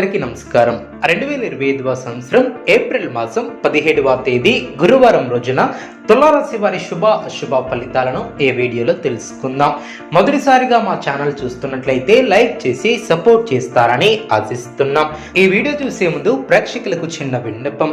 అందరికీ నమస్కారం. రెండు వేల ఇరవై ఐదవ సంవత్సరం ఏప్రిల్ మాసం పదిహేడవ తేదీ గురువారం రోజున తులారాశి వారి శుభ అశుభ ఫలితాలను ఈ వీడియోలో తెలుసుకుందాం. మొదటిసారిగా మా ఛానల్ చూస్తున్నట్లయితే లైక్ చేసి సపోర్ట్ చేస్తారని ఆశిస్తున్నాం. ఈ వీడియో చూసే ముందు ప్రేక్షకులకు చిన్న విన్నపం.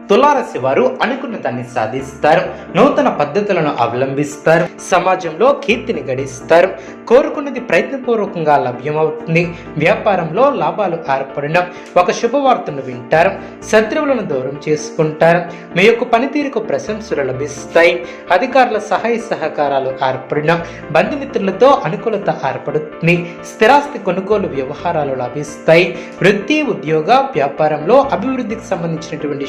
తులారసి వారు అనుకున్న దాన్ని సాధిస్తారు. నూతన పద్ధతులను అవలంబిస్తారు. సమాజంలో కీర్తిని గడిస్తారు. కోరుకున్నది ప్రయత్నపూర్వకంగా లభ్యమవుతుంది. వ్యాపారంలో లాభాలు ఏర్పడడం ఒక శుభవార్తను వింటారు. శత్రువులను దూరం చేసుకుంటారు. మీ యొక్క పనితీరుకు ప్రశంసలు లభిస్తాయి. అధికారుల సహాయ సహకారాలు ఏర్పడడం బంధుమిత్రులతో అనుకూలత ఏర్పడుతుంది. స్థిరాస్తి కొనుగోలు వ్యవహారాలు లభిస్తాయి. వృత్తి ఉద్యోగ వ్యాపారంలో అభివృద్ధికి సంబంధించినటువంటి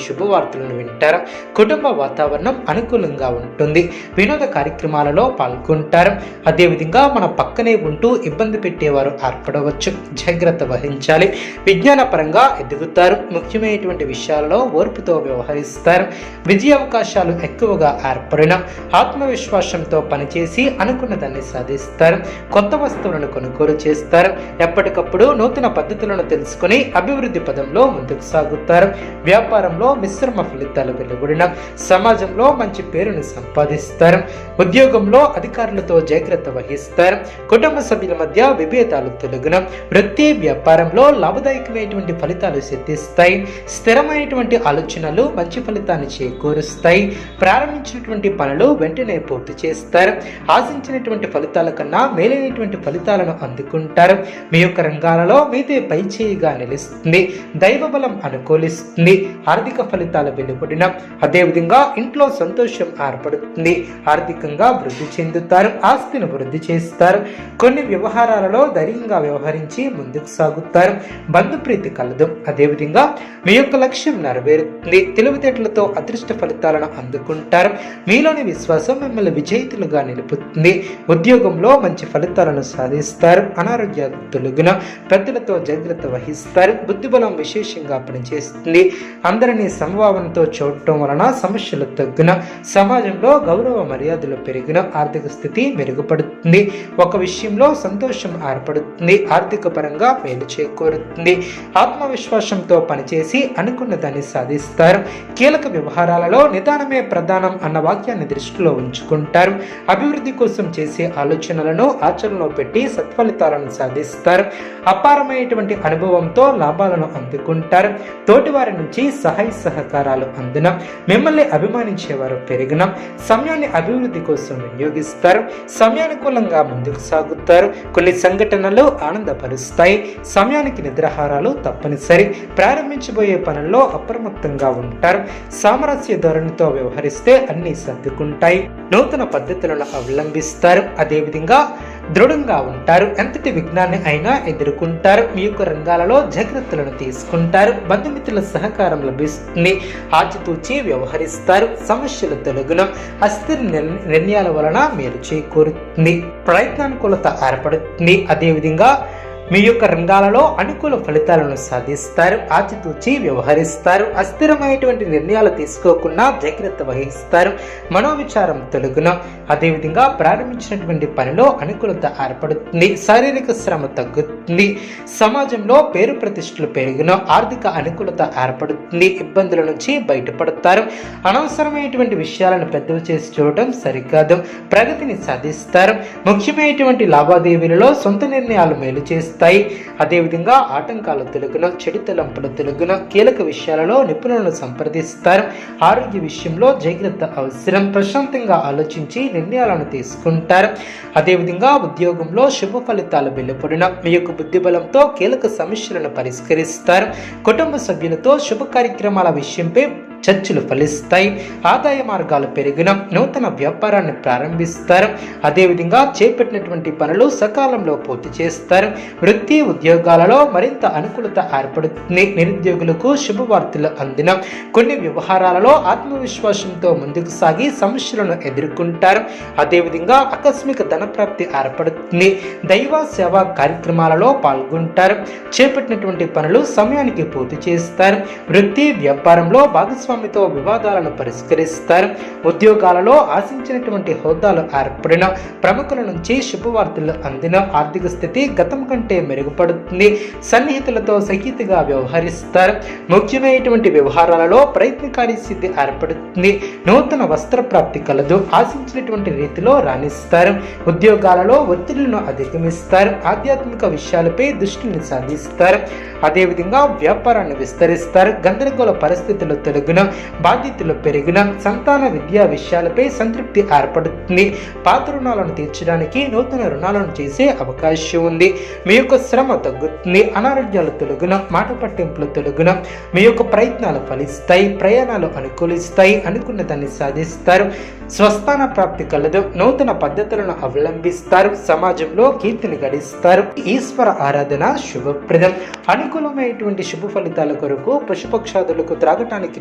వార్తలను వింటారు. కుటుంబ వాతావరణం అనుకూలంగా ఉంటుంది. వినోద కార్యక్రమాలలో పాల్గొంటారు. అదేవిధంగా మన పక్కనే ఉంటూ ఇబ్బంది పెట్టేవారు ఏర్పడవచ్చు. జాగ్రత్త వహించాలి. విజ్ఞానపరంగా ఎదుగుతారు. ముఖ్యమైనటువంటి విషయాలలో ఓర్పుతో వ్యవహరిస్తారు. విజయ అవకాశాలు ఎక్కువగా ఏర్పడిన ఆత్మవిశ్వాసంతో పనిచేసి అనుకున్న దాన్ని సాధిస్తారు. కొత్త వస్తువులను కొనుగోలు చేస్తారు. ఎప్పటికప్పుడు నూతన పద్ధతులను తెలుసుకుని అభివృద్ధి పదంలో ముందుకు సాగుతారు. వ్యాపారంలో మిశ్రమ ఫలితాలు వెలువడిన సమాజంలో మంచి పేరును సంపాదిస్తారు. ఉద్యోగంలో అధికారులతో జాగ్రత్త వహిస్తారు. కుటుంబ సభ్యుల మధ్య విభేదాలు తొలగిన వృత్తి వ్యాపారంలో లాభదాయకమైనటువంటి ఫలితాలు సిద్ధిస్తాయి. స్థిరమైనటువంటి ఆలోచనలు మంచి ఫలితాన్ని చేకూరుస్తాయి. ప్రారంభించినటువంటి పనులు వెంటనే పూర్తి చేస్తారు. ఆశించినటువంటి ఫలితాల కన్నా మేలైనటువంటి ఫలితాలను అందుకుంటారు. మీ యొక్క రంగాలలో మీదే పై చేయిగా నిలుస్తుంది. దైవ బలం అనుకూలిస్తుంది. ఆర్థిక ఫలితాలు వెలువడిన అదేవిధంగా ఇంట్లో సంతోషం ఏర్పడుతుంది. ఆర్థికంగా వృద్ధి చెందుతారు ఆస్తిని వృద్ధి చేస్తారు. కొన్ని వ్యవహారాలలో ధైర్యంగా వ్యవహరించి ముందుకు సాగుతారు. బంధుప్రీతి కలదు. అదేవిధంగా మీ యొక్క లక్ష్యం నెరవేరుతుంది. తెలివితేటలతో అదృష్ట ఫలితాలను అందుకుంటారు. మీలోని విశ్వాసం మిమ్మల్ని విజేతులుగా నిలుపుతుంది. ఉద్యోగంలో మంచి ఫలితాలను సాధిస్తారు. అనారోగ్య తొలగిన పెద్దలతో జాగ్రత్త వహిస్తారు. బుద్ధిబలం విశేషంగా పనిచేస్తుంది. అందరినీ సమభావనతో చూడటం వలన సమస్యలు తగ్గిన సమాజంలో గౌరవ మర్యాదలు పెరిగిన ఆర్థిక స్థితి మెరుగుపడుతుంది. ఒక విషయంలో సంతోషం ఏర్పడుతుంది ఆర్థిక పరంగా మేలు చేకూరుతుంది. ఆత్మవిశ్వాసంతో పనిచేసి అనుకున్న దాన్ని సాధిస్తారు. కీలక వ్యవహారాలలో నిదానమే ప్రధానం అన్న వాక్యాన్ని దృష్టిలో ఉంచుకుంటారు. అభివృద్ధి కోసం చేసే ఆలోచనలను ఆచరణలో పెట్టి సత్ఫలితాలను సాధిస్తారు. అపారమైనటువంటి అనుభవంతో లాభాలను అందుకుంటారు. తోటివారి నుంచి సహాయ సహకారం సహకారాలు అందిన మిమ్మల్ని అభిమానించేవారు పెరిగిన. సమయాన్ని అభివృద్ధి కోసం వినియోగిస్తారు. సమయానుకూలంగా ముందుకు సాగుతారు. కొన్ని సంఘటనలు ఆనందపరుస్తాయి. సమయానికి నిద్రాహారాలు తప్పనిసరి. ప్రారంభించబోయే పనుల్లో అప్రమత్తంగా ఉంటారు. సామరస్య ధోరణితో వ్యవహరిస్తే అన్ని సర్దుకుంటాయి. నూతన పద్ధతులను అవలంబిస్తారు. అదేవిధంగా దృఢంగా ఉంటారు. ఎంతటి విఘ్నాన్ని అయినా ఎదుర్కొంటారు. మీ యొక్క రంగాలలో జాగ్రత్తలను తీసుకుంటారు. బంధుమిత్రుల సహకారం లభిస్తుంది. ఆచితూచి వ్యవహరిస్తారు. సమస్యలు తొలగున. అస్థిర నిర్ణయాల వలన మేలు చేకూరుతుంది. ప్రయత్నానుకూలత ఏర్పడుతుంది. అదేవిధంగా మీ యొక్క రంగాలలో అనుకూల ఫలితాలను సాధిస్తారు ఆచితూచి వ్యవహరిస్తారు అస్థిరమైనటువంటి నిర్ణయాలు తీసుకోకుండా జాగ్రత్త వహిస్తారు. మనోవిచారం తొలగున. అదేవిధంగా ప్రారంభించినటువంటి పనిలో అనుకూలత ఏర్పడుతుంది శారీరక శ్రమ తగ్గుతుంది సమాజంలో పేరు ప్రతిష్టలు పెరిగిన ఆర్థిక అనుకూలత ఏర్పడుతుంది ఇబ్బందుల నుంచి బయటపడతారు. అనవసరమైనటువంటి విషయాలను పెద్దవి చేసి చూడటం సరికాదు ప్రగతిని సాధిస్తారు. ముఖ్యమైనటువంటి లావాదేవీలలో సొంత నిర్ణయాలు మేలు చేస్తాయి అదేవిధంగా ఆటంకాలు తెలుగున చెడు తలంపులు తెలుగున కీలక విషయాలలో నిపుణులను సంప్రదిస్తారు. ఆరోగ్య విషయంలో జాగ్రత్త అవసరం. ప్రశాంతంగా ఆలోచించి నిర్ణయాలను తీసుకుంటారు. అదేవిధంగా ఉద్యోగంలో శుభ ఫలితాలు వెలువడిన మీ యొక్క బుద్ధిబలంతో కీలక సమస్యలను పరిష్కరిస్తారు. కుటుంబ సభ్యులతో శుభ కార్యక్రమాల విషయంపై చర్చలు ఫలిస్తాయి ఆదాయ మార్గాలు పెరిగిన నూతన వ్యాపారాన్ని ప్రారంభిస్తారు. అదేవిధంగా చేపట్టినటువంటి పనులు సకాలంలో పూర్తి చేస్తారు. వృత్తి ఉద్యోగాలలో మరింత అనుకూలత ఏర్పడుతుంది. నిరుద్యోగులకు శుభవార్తలు అందిన కొన్ని వ్యవహారాలలో ఆత్మవిశ్వాసంతో ముందుకు సాగి సమస్యలను ఎదుర్కొంటారు. అదేవిధంగా ఆకస్మిక ధనప్రాప్తి ఏర్పడుతుంది. దైవ సేవా కార్యక్రమాలలో పాల్గొంటారు. చేపట్టినటువంటి పనులు సమయానికి పూర్తి చేస్తారు. వృత్తి వ్యాపారంలో భాగస్వామితో వివాదాలను పరిష్కరిస్తారు. ఉద్యోగాలలో ఆశించినటువంటి హోదాలు ఏర్పడిన ప్రముఖుల నుంచి శుభవార్తలు అందిన ఆర్థిక స్థితి గతం కంటే మెరుగుపడుతుంది. సన్నిహితులతో సహితగా వ్యవహరిస్తారు. ముఖ్యమైనటువంటి వ్యవహారాలలో ప్రయత్నకారి స్థితి ఏర్పడుతుంది. నూతన వస్త్ర ప్రాప్తి కలదు. ఆశించినటువంటి రీతిలో రాణిస్తారు. ఉద్యోగాలలో ఒత్తిళ్ళను అధిగమిస్తారు. ఆధ్యాత్మిక విషయాలపై దృష్టిని సాధిస్తారు. అదేవిధంగా వ్యాపారాన్ని విస్తరిస్తారు. గందరగోళ పరిస్థితులు తొలగిన బాధ్యతలు పెరిగిన సంతాన విద్యా విషయాలపై సంతృప్తి ఏర్పడుతుంది. పాత రుణాలను తీర్చడానికి నూతన రుణాలను చేసే అవకాశం ఉంది. మీ యొక్క శ్రమ తగ్గుతుంది. అనారోగ్యాలు తొలగిన మాట పట్టింపులు తొలగిన మీ యొక్క ప్రయత్నాలు ఫలిస్తాయి ప్రయాణాలు అనుకూలిస్తాయి అనుకున్న దాన్ని సాధిస్తారు. స్వస్థాన ప్రాప్తి కలదు. నూతన పద్ధతులను అవలంబిస్తారు. సమాజంలో కీర్తిని గడిస్తారు. ఈశ్వర ఆరాధన శుభప్రదం. అనుకూలమైనటువంటి శుభ ఫలితాల కొరకు పశుపక్షాదులకు త్రాగటానికి